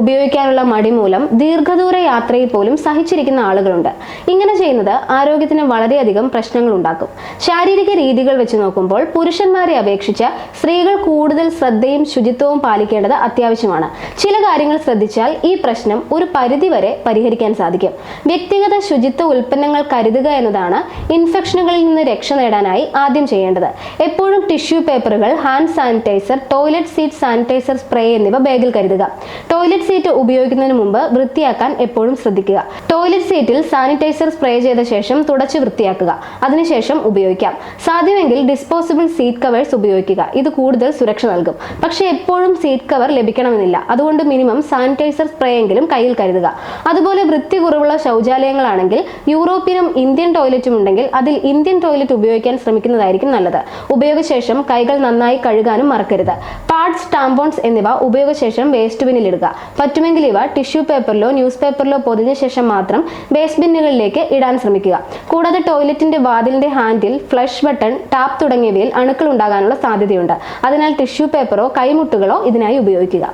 ഉപയോഗിക്കാനുള്ള മടി മൂലം ദീർഘദൂര യാത്രയിൽ പോലും സഹിച്ചിരിക്കുന്ന ആളുകളുണ്ട്. ഇങ്ങനെ ചെയ്യുന്നത് ആരോഗ്യത്തിന് വളരെയധികം പ്രശ്നങ്ങൾ ഉണ്ടാക്കും. ശാരീരിക രീതികൾ വെച്ച് നോക്കുമ്പോൾ പുരുഷന്മാരെ അപേക്ഷിച്ച് സ്ത്രീകൾ കൂടുതൽ ശ്രദ്ധയും ശുചിത്വവും പാലിക്കേണ്ടത് അത്യാവശ്യമാണ്. ചില കാര്യങ്ങൾ ശ്രദ്ധിച്ചാൽ ഈ പ്രശ്നം ഒരു പരിധിവരെ പരിഹരിക്കാൻ സാധിക്കും. വ്യക്തിഗത ശുചിത്വ ഉൽപ്പന്നങ്ങൾ കരുതുക എന്നതാണ് ഇൻഫെക്ഷനുകളിൽ നിന്ന് രക്ഷ നേടാനായി ആദ്യം ചെയ്യേണ്ടത്. എപ്പോഴും ടിഷ്യൂ പേപ്പറുകൾ hand sanitiser toilet seat sanitiser spray എന്നിവ ബാഗിൽ കരുതുക. ടോയ്ലറ്റ് സീറ്റ് ഉപയോഗിക്കുന്നതിന് മുമ്പ് വൃത്തിയാക്കാൻ എപ്പോഴും ശ്രദ്ധിക്കുക. ടോയ്ലറ്റ് സീറ്റിൽ സാനിറ്റൈസർ സ്പ്രേ ചെയ്ത ശേഷം തുടച്ച് വൃത്തിയാക്കുക. അതിനുശേഷം ഉപയോഗിക്കാം. സാധ്യമെങ്കിൽ ഡിസ്പോസിബിൾ സീറ്റ് കവേഴ്സ് ഉപയോഗിക്കുക. ഇത് കൂടുതൽ സുരക്ഷ നൽകും. പക്ഷേ എപ്പോഴും സീറ്റ് കവർ ലഭിക്കണമെന്നില്ല. അതുകൊണ്ട് മിനിമം സാനിറ്റൈസർ സ്പ്രേ എങ്കിലും കയ്യിൽ കരുതുക. അതുപോലെ വൃത്തി കുറവുള്ള ശൗചാലയങ്ങളാണെങ്കിൽ യൂറോപ്യനും ഇന്ത്യൻ ടോയ്ലറ്റും ഉണ്ടെങ്കിൽ അതിൽ ഇന്ത്യൻ ടോയ്ലറ്റ് ഉപയോഗിക്കാൻ ശ്രമിക്കുന്നതായിരിക്കും നല്ലത്. ഉപയോഗശേഷം കൈകൾ നന്നായി കഴുകാനും മറക്കരുത്. പാഡ്സ് ടാമ്പോൺസ് എന്നിവ ഉപയോഗശേഷം വേസ്റ്റ് ബിന്നിൽ ഇടുക പറ്റുമെങ്കിൽ ഇവ ടിഷ്യൂ പേപ്പറിലോ ന്യൂസ് പേപ്പറിലോ പൊതിഞ്ഞ ശേഷം മാത്രം വേസ്റ്റ് ബിന്നുകളിലേക്ക് ഇടാൻ ശ്രമിക്കുക. കൂടാതെ ടോയ്ലറ്റിന്റെ വാതിലിന്റെ ഹാൻഡിൽ ഫ്ലഷ് ബട്ടൺ ടാപ്പ് തുടങ്ങിയവയിൽ അണുക്കൾ ഉണ്ടാകാനുള്ള സാധ്യതയുണ്ട്. അതിനാൽ ടിഷ്യൂ പേപ്പറോ കൈമുട്ടുകളോ ഇതിനായി ഉപയോഗിക്കുക.